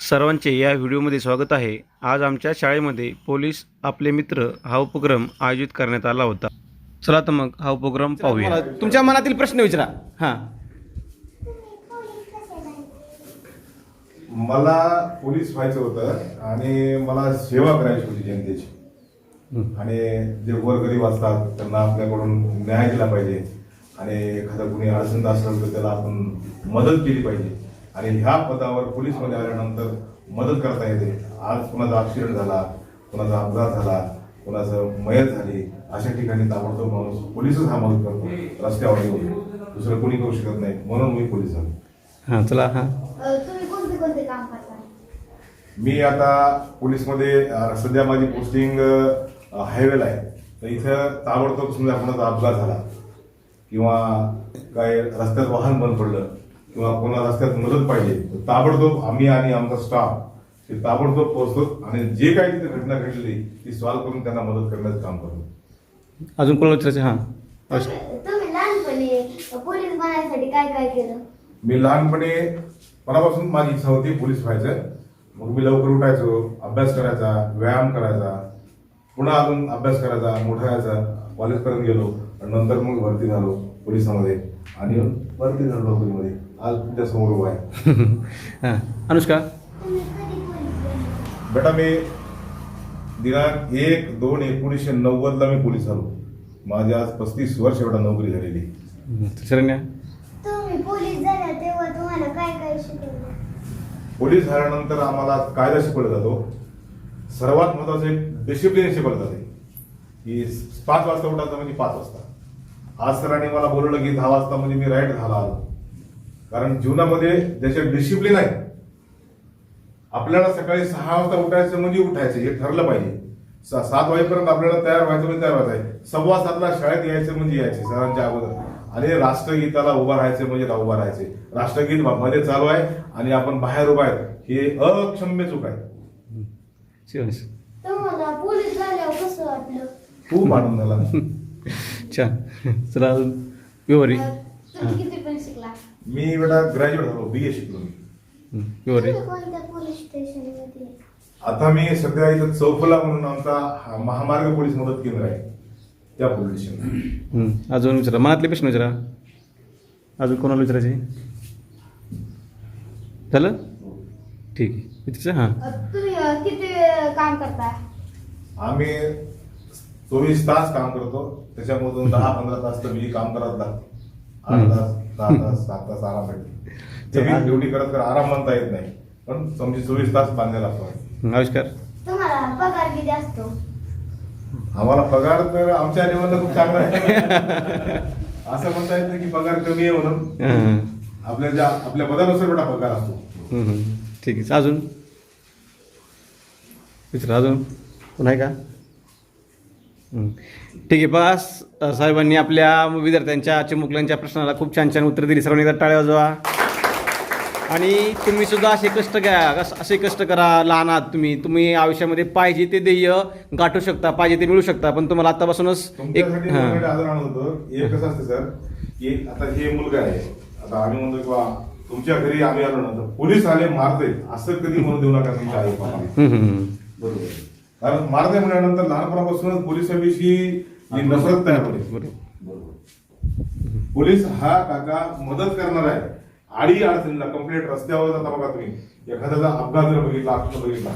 सर्वांचे या व्हिडिओमध्ये स्वागत आहे. आज आमच्या शाळेमध्ये पोलीस आपले मित्र हा उपक्रम आयोजित करण्यात आला होता. चला तर मग हा उपक्रम पाहूया. मला तुमच्या मनातील प्रश्न विचारा. हां. मला पोलीस व्हायचं होतं आणि मला सेवा करायची होती जनतेची. आणि जे गोरगरीब असतात त्यांना आपल्याकडून न्याय दिला पाहिजे. आणि एखादा कुणी अडचण असेल तर त्याला आपण मदत केली पाहिजे. आणि ह्या पदावर पोलीसमध्ये आल्यानंतर मदत करता येते. आज कुणाचा ऍक्सिडेंट झाला कुणाचा अपघात झाला कुणाचं मयत झाली अशा ठिकाणी ताबडतोब माणूस पोलीसच हा मदत करतो. रस्त्यावर येऊन. दुसरं कोणी करू शकत नाही. म्हणून मी पोलीस झालो हां चला हां. मी आता पोलीसमध्ये सध्या माझी पोस्टिंग हायवेला आहे. तर इथं ताबडतोब समजा कोणाचा अपघात झाला किंवा काय रस्त्यात वाहन बंद पडलं किंवा कोणा रस्त्यात मदत पाहिजे तर ताबडतोब आम्ही आणि आमचा स्टाफ हे ताबडतोब पोहोचतो आणि जे काही तिथे घटना घडलेली ती सॉल्व्ह करून त्यांना मदत करण्याचं काम करतो. अजून कोणाला विचारायचं? हां. तुम्ही तुम्ही लहानपणी पोलीस बनायसाठी काय काय केलं? मी लहानपणी मनापासून माझी इच्छा होती पोलीस व्हायचं. मग मी लवकर उठायचो अभ्यास करायचा व्यायाम करायचा. पुन्हा अजून अभ्यास करायचा मोठा व्हायचा. कॉलेजपर्यंत गेलो आणि नंतर मग भरती झालो पोलिसामध्ये. आणि भरती झालो नोकरीमध्ये. आज तुमच्यासमोर उभा आहे हां अनुष्का बेटा मी दिनांक एक दोन एकोणीसशे नव्वदला मी पोलीस झालो माझी आज पस्तीस वर्ष बेटा नोकरी झालेली शरण्या तुम्ही पोलीस झाला तेव्हा तुम्हाला काय काय शिकवलं पोलीस झाल्यानंतर आम्हाला कायदा शिकवला जातो सर्वात महत्वाचं एक डिसिप्लिन शिकवलं जाते की पाच वाजता उठायचं म्हणजे पाच वाजता आज सरांनी मला बोलवलं की दहा वाजता म्हणजे मी राईट झाला आलो कारण जीवनामध्ये ज्याच्यात डिसिप्लिन आहे आपल्याला सकाळी सहा वाजता उठायचं म्हणजे उठायचं हे ठरलं पाहिजे. सा- सात वाजेपर्यंत आपल्याला तयार व्हायचं म्हणजे तयार व्हायचं सव्वा सातला शाळेत यायचं म्हणजे यायचे सरांच्या अगोदर. आणि राष्ट्रगीताला उभा राहायचं म्हणजे उभा राहायचे राष्ट्रगीत मध्ये चालू आहे आणि आपण बाहेर उभा आहे हे अक्षम्य चूक आहे. शिवांश तुम्हाला पोलीस झाल्यावर कसं वाटलं? खूप आनंद झाला. छान. चला व्यवहारी. मी बेटा ग्रॅज्युएट झालो बी ए शिकलो मी पोलीस स्टेशनमध्ये आता मी सध्या इथं चौफुला म्हणून आमचा हा महामार्ग पोलीस मदत केंद्र आहे. त्या पोलीस स्टेशन. अजून विचारा. मनातले प्रश्न विचारा. अजून कोणाला विचारायचे? झालं? ठीक आहे. हां. तुम्ही किती काम करता? आम्ही चोवीस तास काम करतो. त्याच्यामधून दहा पंधरा तास तर मी काम करत लागतो आठ. तास. दहा तास सात तास आराम भेटते ते ड्युटी करत कर आराम म्हणता येत नाही पण समजी चोवीस तास बांधायला लागतो आविष्कार तुम्हाला पगार किती असतो? आम्हाला पगार तर आमच्या लेवलला खूप चांगला आहे. असं म्हणता येत नाही की पगार कमी आहे म्हणून. हं, आपल्या ज्या आपल्या पदानुसार बेटा पगार असतो. हं, हं. ठीक आहे. अजून? विचारा अजून? कोण आहे का? हं. ठीक आहे बस. साहेबांनी आपल्या विद्यार्थ्यांच्या चिमुकल्यांच्या प्रश्नाला खूप छान छान उत्तर दिली. सर्वांनी टाळ्या वाजवा. आणि तुम्ही सुद्धा असे कष्ट घ्या. अस- कष्ट करा. लहान आहात तुम्ही. तुम्ही आयुष्यामध्ये पाहिजे ते ध्येय गाठू शकता पाहिजे ते मिळू शकता. पण तुम्हाला आतापासूनच एक तुमच्यासाठी दोन आदर आणत. होतो एक कसं असतं सर? की आता हे मुलगा आहे. आता आम्ही म्हणतो किंवा तुमच्या घरी आम्ही आलो ना पोलीस आले मारते असं कधी म्हणून देऊ नका तुमच्या आई. बरोबर. कारण मारते म्हणल्यानंतर लहानपणापासूनच पोलिसांविषयी नफरत तयार होते बरोबर पोलीस हा काका मदत करणार आहे. आडी अडचणीला कंप्लेंट रस्त्यावर जाता बघा तुम्ही. एखाद्याचा अपघात जर बघितला अपघात बघितला.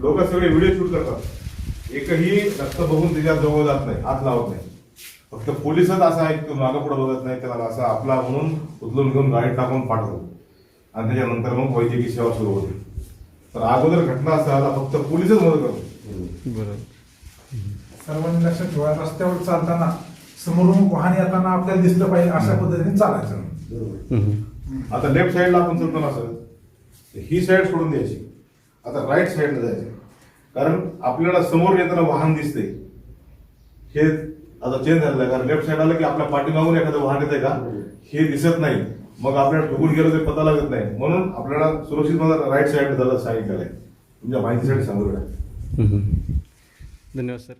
लोक सगळे व्हिडिओ शूट करतात. एकही रक्त बघून त्याच्याजवळ जात नाही हात लावत नाही. फक्त पोलीसच असा आहे की तो मागं पुढे बघत नाही त्याला असा आपला म्हणून उचलून घेऊन गाडीत टाकून पाठवतो. आणि त्याच्यानंतर मग वैद्यकीय सेवा सुरू होते. तर अगोदर घटना असायला फक्त पोलीसच मदत करतो. बरोबर. सर्वांनी लक्षात ठेवा. रस्त्यावर चालताना समोरून वाहन येताना आपल्याला दिसलं पाहिजे अशा पद्धतीने चालायचं. आता लेफ्ट साईडला आपण चालतो ना सर ही साईड सोडून द्यायची. आता राईट साईडला जायचे. कारण आपल्याला समोर येताना वाहन दिसते हे आता चेंज झालेलं आहे. कारण लेफ्ट साईड आलं की आपल्या पाठीमागून एखादं वाहन येते का? हे दिसत नाही. मग आपल्याला ठोकून गेलो ते पता लागत नाही. म्हणून आपल्याला सुरक्षित मला राईट साईड झालं सांगितलेलं आहे. तुमच्या माहितीसाठी सांगू धन्यवाद सर.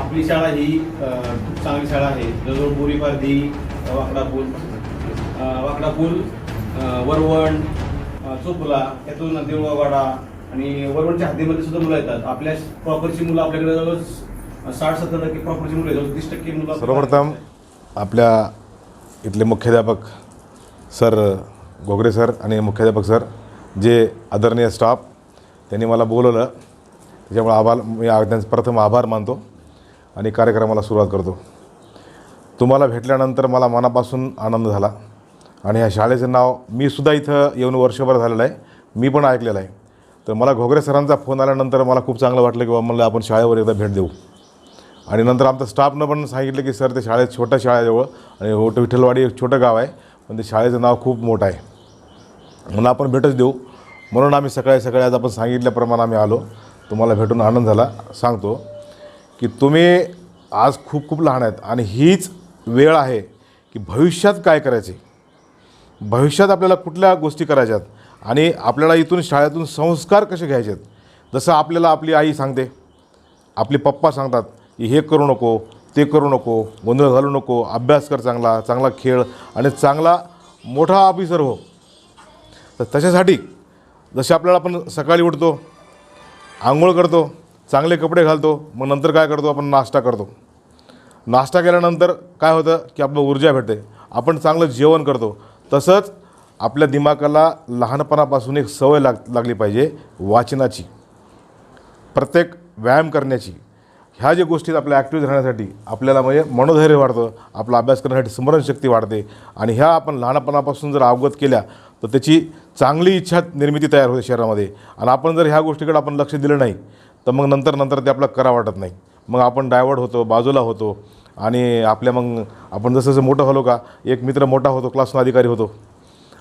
आपली शाळा ही खूप चांगली शाळा आहे. जवळजवळ बोरीपारधी वाकडापूल वाकडापूल वरवण चोपला यातून देऊळवाडा आणि वरवणच्या हद्दीमध्ये सुद्धा मुलं येतात. आपल्या प्रॉपरची मुलं आपल्याकडे जवळ साठ सत्तर टक्के प्रॉपरची मुलं जवळ तीस टक्के मुलं सर्वप्रथम आपल्या इथले मुख्याध्यापक सर घोगरे सर आणि मुख्याध्यापक सर जे आदरणीय स्टाफ त्यांनी मला बोलवलं. त्याच्यामुळे आभार मी त्यांचा प्रथम आभार मानतो आणि कार्यक्रमाला सुरुवात करतो. तुम्हाला भेटल्यानंतर मला मनापासून आनंद झाला. आणि या शाळेचं नाव मी सुद्धा इथं येऊन वर्षभर झालेलं आहे. मी पण ऐकलेलं आहे. तर मला घोगरे सरांचा फोन आल्यानंतर मला खूप चांगलं वाटलं की बाबा मला आपण शाळेवर एकदा भेट देऊ. आणि नंतर आमच्या स्टाफनं पण सांगितलं की सर ते शाळेत छोट्या शाळेजवळ आणि होट विठ्ठलवाडी एक छोटं गाव आहे पण ते शाळेचं नाव खूप मोठं आहे. म्हणून आपण भेटच देऊ. म्हणून आम्ही सकाळी सकाळी आज आपण सांगितल्याप्रमाणे आम्ही आलो. तुम्हाला भेटून आनंद झाला. सांगतो की तुम्ही आज खूप खूप लहान आहेत आणि हीच वेळ आहे की भविष्यात काय करायचे? भविष्यात आपल्याला कुठल्या गोष्टी करायच्यात? आणि आपल्याला इथून शाळेतून संस्कार कसे घ्यायचे आहेत जसं आपल्याला आपली आई सांगते आपले पप्पा सांगतात की हे करू नको ते करू नको गोंधळ घालू नको अभ्यास कर चांगला चांगला खेळ आणि चांगला मोठा ऑफिसर हो. तर त्याच्यासाठी जसे आपल्याला आपण सकाळी उठतो आंघोळ करतो चांगले कपडे घालतो मग नंतर काय करतो? आपण नाश्ता करतो. नाश्ता केल्यानंतर काय होतं की आपलं ऊर्जा भेटते. आपण चांगलं जेवण करतो. तसंच आपल्या दिमागाला लहानपणापासून एक सवय लाग लागली पाहिजे वाचनाची. प्रत्येक व्यायाम करण्याची. ह्या ज्या गोष्टीत आपल्या ॲक्टिव्ह राहण्यासाठी आपल्याला म्हणजे मनोधैर्य वाढतं आपला अभ्यास करण्यासाठी स्मरणशक्ती वाढते आणि ह्या आपण लहानपणापासून जर अवगत केल्या तर त्याची चांगली इच्छा निर्मिती तयार होते शहरामध्ये आणि आपण जर ह्या गोष्टीकडे आपण लक्ष दिलं नाही तर मग नंतर नंतर ते आपल्याला करा वाटत नाही. मग आपण डायवर्ट होतो बाजूला होतो. आणि आपल्या मग आपण जसं जसं मोठं झालो का एक मित्र मोठा होतो क्लासनं अधिकारी होतो.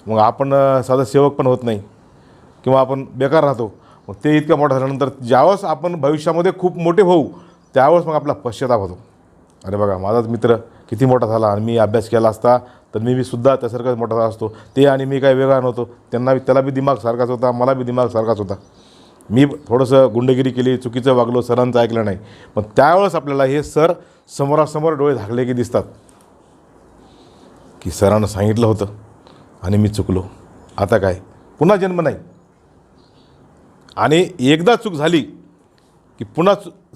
मग आपण साधा सेवक पण होत नाही. किंवा आपण बेकार राहतो. मग ते इतकं मोठं झाल्यानंतर ज्यावेळेस आपण भविष्यामध्ये खूप मोठे होऊ त्यावेळेस मग आपला पश्चाताप होतो. अरे बघा माझाच मित्र किती मोठा झाला आणि मी अभ्यास केला असता तर मी बी सुद्धा त्यासारखाच मोठा झाला असतो. ते आणि मी काय वेगळा नव्हतो. त्यांना त्याला बी दिमाग सारखाच होता मला बी दिमाग सारखाच होता. मी थोडंसं गुंडगिरी केली चुकीचं वागलो सरांचं ऐकलं नाही. पण त्यावेळेस आपल्याला हे सर समोरासमोर डोळे झाकले की दिसतात. की सरानं सांगितलं होतं आणि मी चुकलो. आता काय? पुन्हा जन्म नाही. आणि एकदा चूक झाली की पुन्हा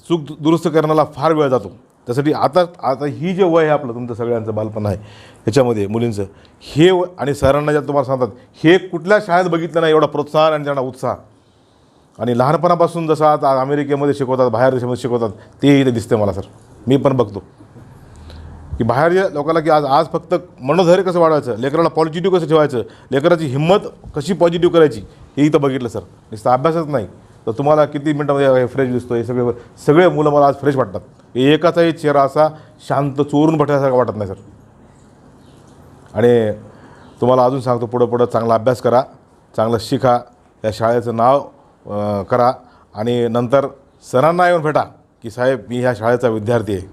चूक दु- दुरुस्त करण्याला फार वेळ जातो. त्यासाठी आता आता ही जे वय आहे आपलं तुमचं सगळ्यांचं बालपण आहे ह्याच्यामध्ये मुलींचं हे व- आणि सरांना ज्या तुम्हाला सांगतात हे कुठल्या शाळेत बघितलं नाही एवढा प्रोत्साहन आणि त्यांना उत्साह. आणि लहानपणापासून जसं आता अमेरिकेमध्ये शिकवतात बाहेर देशामध्ये शिकवतात ते इथे दिसते मला सर. मी पण बघतो. की बाहेरच्या लोकांना की आज आज फक्त मनोधैर्य कसं वाढवायचं? लेकराला पॉझिटिव्ह कसं ठेवायचं? लेकराची हिंमत कशी पॉझिटिव्ह करायची? हे इथं बघितलं सर. नुसतं अभ्यासच नाही. तर तुम्हाला किती मिनटामध्ये फ्रेश दिसतो हे सगळे सगळे मुलं मला आज फ्रेश वाटतात. हे एकाचाही चेहरा असा शांत चोरून बसल्यासारखा वाटत नाही सर. आणि तुम्हाला अजून सांगतो पुढं पुढं चांगला अभ्यास करा चांगलं शिका. या शाळेचं नाव करा. आणि नंतर सरांना येऊन भेटा की साहेब मी ह्या शाळेचा विद्यार्थी आहे.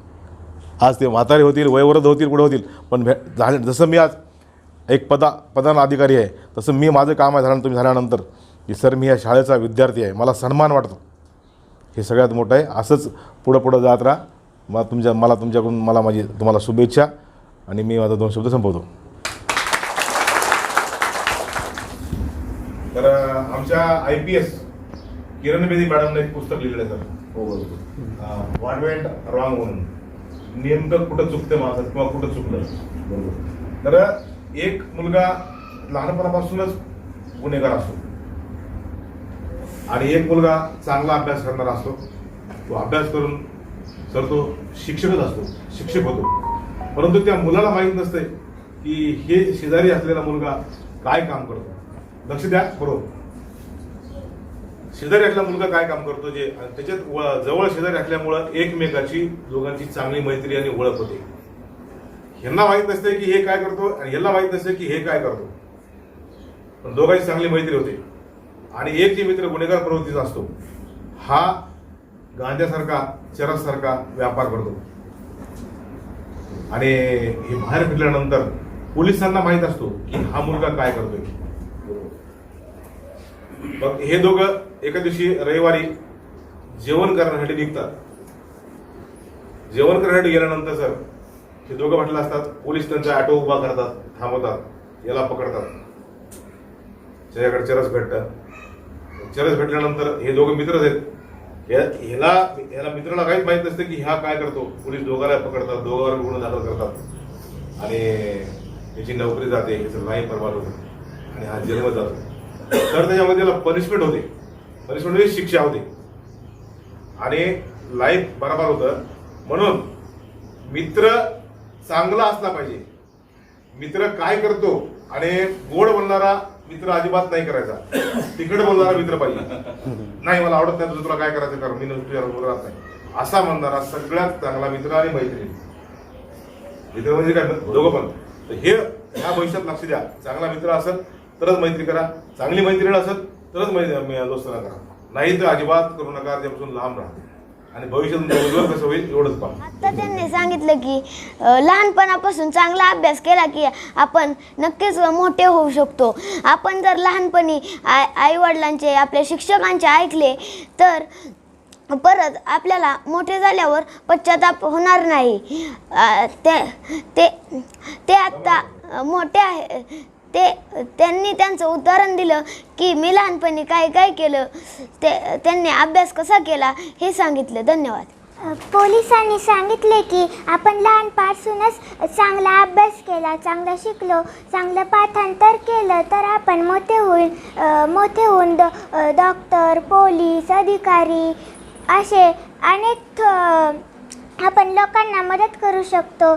आज ते म्हातारे होतील वयवृद्ध होतील पुढे होतील पण भे झाले जसं मी आज एक पदा पदान अधिकारी आहे तसं मी माझं काम आहे झालं तुम्ही झाल्यानंतर की सर मी या शाळेचा विद्यार्थी आहे. मला सन्मान वाटतो. हे सगळ्यात मोठं आहे. असंच पुढं पुढं जात राहा. मला तुमच्या मला तुमच्याकडून मला माझी तुम्हाला शुभेच्छा. आणि मी माझा दोन शब्द संपवतो. तर आमच्या I P S Kiran Bedi मॅडमने एक पुस्तक लिहिलेलं आहे सर. वाट वेंट रॉंग म्हणून. नेमकं कुठं चुकतं माझं किंवा कुठं चुकलं? तर एक मुलगा लहानपणापासूनच गुन्हेगार असतो. आणि एक मुलगा चांगला अभ्यास करणारा असतो. तो अभ्यास करून तर तो शिक्षकच असतो शिक्षक होतो. परंतु त्या मुलाला माहीत नसते की हे शेजारी असलेला मुलगा काय काम करतो. लक्ष द्या बरोबर. शेजारी असला मुलगा काय काम करतो जे आणि त्याच्यात जवळ शेजारी असल्यामुळं एकमेकाची दोघांची चांगली मैत्री आणि ओळख होते. ह्यांना माहीत नसते की हे काय करतो आणि यांना माहीत नसते की हे काय करतो. पण दोघांची चांगली मैत्री होते. आणि एक जे मित्र गुन्हेगार प्रवृत्तीचा असतो हा गांजासारखा चरससारखा व्यापार करतो. आणि हे बाहेर फिरल्यानंतर पोलिसांना माहीत असतो की हा मुलगा काय करतोय. मग हे दोघं एका दिवशी रविवारी जेवण करण्यासाठी निघतात. जेवण करण्यासाठी गेल्यानंतर सर हे दोघं म्हटलं असतात पोलीस त्यांचा ऑटो उभा करतात थांबवतात याला पकडतात. त्याच्याकडे चरस भेटतं. चरस भेटल्यानंतर हे दोघं मित्रच आहेत. ह्याला ह्याला मित्राला काहीच माहीत नसतं की ह्या काय करतो. पोलीस दोघाला पकडतात दोघांवर गुन्हा दाखल करतात. आणि त्याची नोकरी जाते ह्याचं नाही परवा होतं. आणि हा जन्म जातो. तर त्याच्यामध्ये त्याला पनिशमेंट होते. पनिशमेंट शिक्षा होती. आणि लाईफ बरोबर होतं. म्हणून मित्र चांगला असला पाहिजे. मित्र काय करतो आणि गोड बोलणारा मित्र अजिबात नाही करायचा. तिकड बोलणारा मित्र पाहिजे. नाही मला आवडत नाही तुझं तुला काय करायचं कर मी तुझ्या बोलत नाही. असा म्हणणारा सगळ्यात चांगला मित्र आणि मैत्रीण. मित्र म्हणजे काय? दोघं पण. तर हे ह्या भविष्यात लक्ष द्या. चांगला मित्र असेल तरच मैत्री करा. चांगली मैत्रीण असेल तरच मै- दोस्ताना करा नाही तर अजिबात करू नका त्यापासून लांब राहा आणि भविष्यात उज्ज्वल कसं होईल एवढंच पहा. आता त्यांनी सांगितलं की अ, लहानपणापासून चांगला अभ्यास केला की आपण नक्कीच मोठे होऊ शकतो. आपण जर लहानपणी आई आईवडिलांचे आपल्या शिक्षकांचे ऐकले तर परत आपल्याला मोठे झाल्यावर पश्चाताप होणार नाही. अ, ते ते ते आत्ता अ, मोठे आहे ते त्यांनी त्यांचं उदाहरण दिलं की मी लहानपणी काय काय केलं? ते त्यांनी अभ्यास कसा केला? हे सांगितलं. धन्यवाद. पोलिसांनी सांगितले की आपण लहानपासूनच चांगला अभ्यास केला चांगलं शिकलो चांगलं पाठांतर केलं तर आपण मोठे होऊन मोठे होऊन ड डॉक्टर पोलीस अधिकारी असे अनेक थ- आपण लोकांना मदत करू शकतो.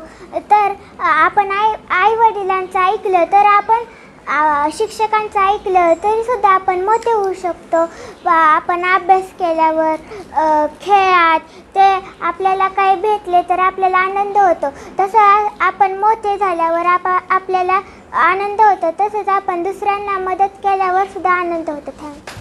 तर आपण आई आई वडिलांचं ऐकलं तर आपण शिक्षकांचं ऐकलं तरीसुद्धा आपण मोठे होऊ शकतो. आपण अभ्यास केल्यावर खेळात ते आपल्याला काही भेटले तर आपल्याला आनंद होतो. तसं आपण मोठे झाल्यावर आप आपल्याला आनंद होतो. तसंच आपण दुसऱ्यांना मदत केल्यावर सुद्धा आनंद होतो. थँक्यू